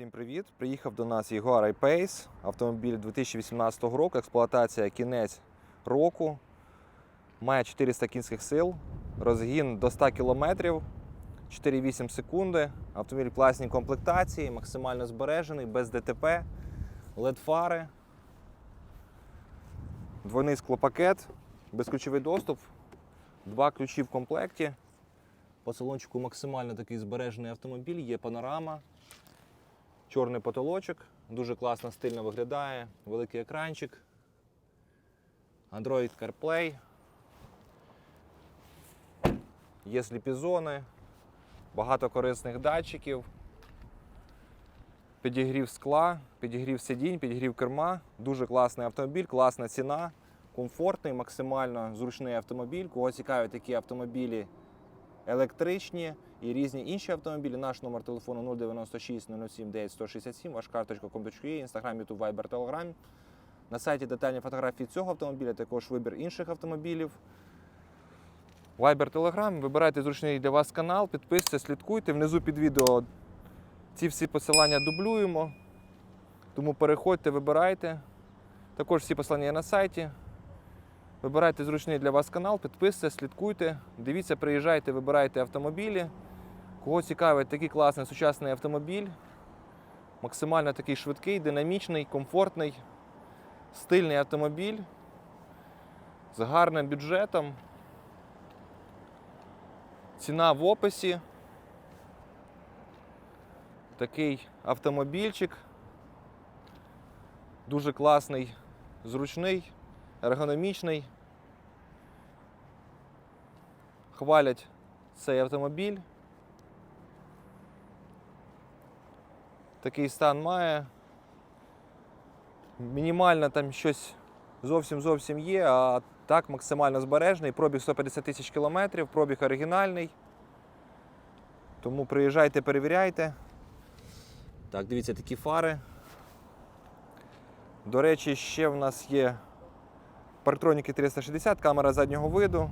Всім привіт! Приїхав до нас Jaguar I-Pace, автомобіль 2018 року, експлуатація кінець року. Має 400 кінських сил, розгін до 100 км, 4,8 секунди. Автомобіль класній комплектації, максимально збережений, без ДТП, LED-фари, двойний склопакет, безключовий доступ, два ключі в комплекті. По салончику максимально такий збережений автомобіль, є панорама чорний потолочок, дуже класно, стильно виглядає, великий екранчик, Android CarPlay, є сліпі зони, багато корисних датчиків, підігрів скла, підігрів сидінь, підігрів керма. Дуже класний автомобіль, класна ціна, комфортний, максимально зручний автомобіль. Кого цікавлять такі автомобілі електричні і різні інші автомобілі. Наш номер телефону 096 007 9167, ваш карточка com.ua, інстаграм, ютуб, вайбер, телеграм. На сайті детальні фотографії цього автомобіля, також вибір інших автомобілів. Viber, Telegram, вибирайте зручний для вас канал, підписуйтесь, слідкуйте. Внизу під відео ці всі посилання дублюємо. Тому переходьте, вибирайте. Також всі посилання є на сайті. Вибирайте зручний для вас канал, підписуйтесь, слідкуйте, дивіться, приїжджайте, вибирайте автомобілі. Кого цікавить такий класний сучасний автомобіль, максимально такий швидкий, динамічний, комфортний, стильний автомобіль з гарним бюджетом. Ціна в описі. Такий автомобільчик. Дуже класний, зручний ергономічний. Хвалять цей автомобіль. Такий стан має. Мінімально там щось зовсім зовсім є, а так максимально збережений. Пробіг 150 тисяч кілометрів, пробіг оригінальний. Тому приїжджайте, перевіряйте. Так, дивіться такі фари. До речі, ще в нас є Парктроніки 360, камера заднього виду.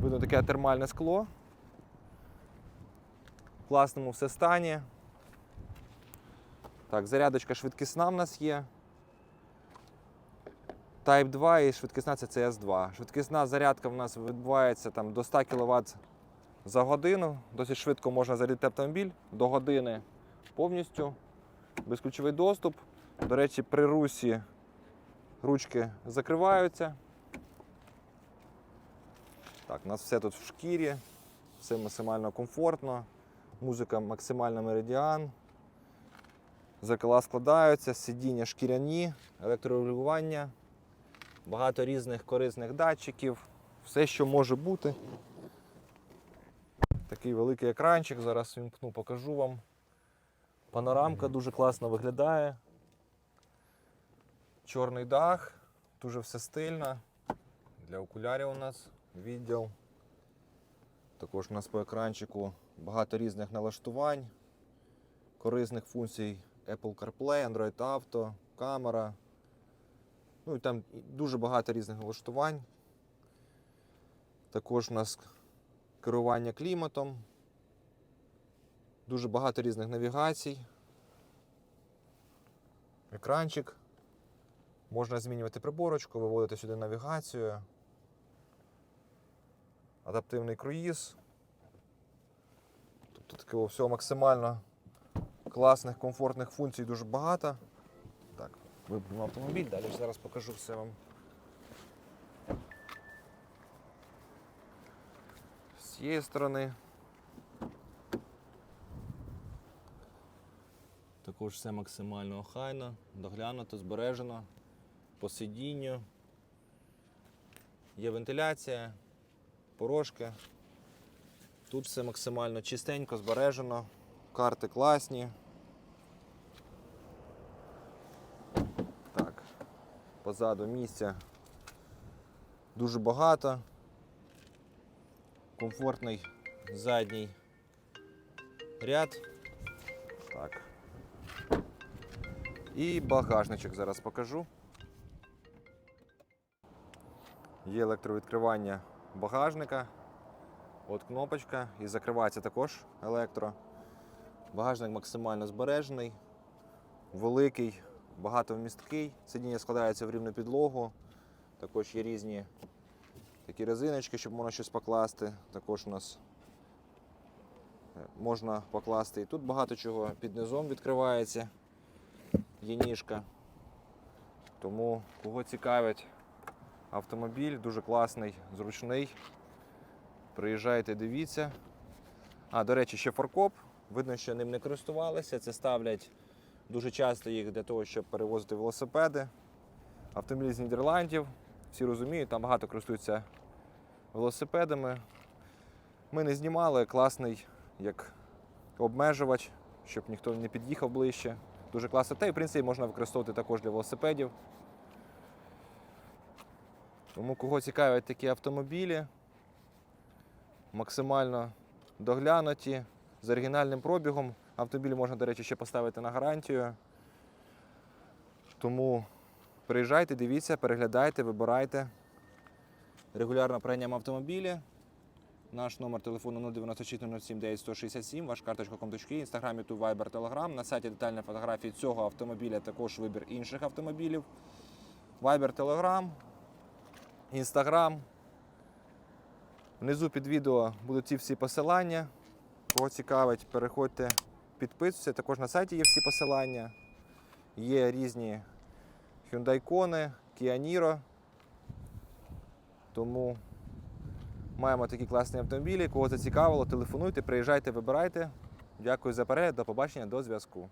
Видно таке термальне скло. В класному все стані. Так, зарядочка швидкісна в нас є. Type 2 і швидкісна це CS2. Швидкісна зарядка в нас відбувається там, до 100 кВт за годину. Досить швидко можна зарядити автомобіль до години повністю. Безключовий доступ. До речі, при русі ручки закриваються. Так, у нас все тут в шкірі, все максимально комфортно, музика максимально меридіан. Зеркала складаються, сидіння шкіряні, електрорегулювання, багато різних корисних датчиків, все, що може бути. Такий великий екранчик, зараз вімкну, покажу вам. Панорамка дуже класно виглядає. Чорний дах, дуже все стильно. Для окулярів у нас відділ. Також у нас по екранчику багато різних налаштувань, корисних функцій Apple CarPlay, Android Auto, камера. Ну і там дуже багато різних налаштувань. Також у нас керування кліматом, дуже багато різних навігацій. Екранчик. Можна змінювати приборочку, виводити сюди навігацію. Адаптивний круїз. Тобто такого всього максимально класних, комфортних функцій дуже багато. Так, виберемо автомобіль, далі зараз покажу все вам. З цієї сторони. Також все максимально охайно, доглянуто, збережено по сидінню. Є вентиляція, порожки. Тут все максимально чистенько, збережено, карти класні. Так, позаду місця дуже багато. Комфортний задній ряд. Так. І багажничок зараз покажу. Є електровідкривання багажника. От кнопочка і закривається також електро. Багажник максимально збережений, великий, багатовмісткий. Сидіння складається в рівну підлогу. Також є різні такі резиночки, щоб можна щось покласти. Також у нас е, можна покласти. І тут багато чого під низом відкривається. Є ніжка. Тому кого цікавить автомобіль, дуже класний, зручний. Приїжджайте, дивіться. А, до речі, ще фаркоп. Видно, що ним не користувалися. Це ставлять дуже часто їх для того, щоб перевозити велосипеди. Автомобіль з Нідерландів. Всі розуміють, там багато користуються велосипедами. Ми не знімали, класний як обмежувач, щоб ніхто не під'їхав ближче. Дуже класно. Та й в принципі можна використовувати також для велосипедів. Тому кого цікавлять такі автомобілі, максимально доглянуті, з оригінальним пробігом. Автомобіль можна, до речі, ще поставити на гарантію. Тому приїжджайте, дивіться, переглядайте, вибирайте. Регулярно прийняємо автомобілі. Наш номер телефону 096 07 9167, ваш карточка комточки, інстаграм, ютуб, вайбер, телеграм. На сайті детальні фотографії цього автомобіля, також вибір інших автомобілів. Вайбер, телеграм, інстаграм. Внизу під відео будуть ці всі посилання. Кого цікавить, переходьте, підписуйтесь. Також на сайті є всі посилання. Є різні Hyundai Kona, Kia Niro. Тому маємо такі класні автомобілі. Кого зацікавило, телефонуйте, приїжджайте, вибирайте. Дякую за перегляд, до побачення, до зв'язку.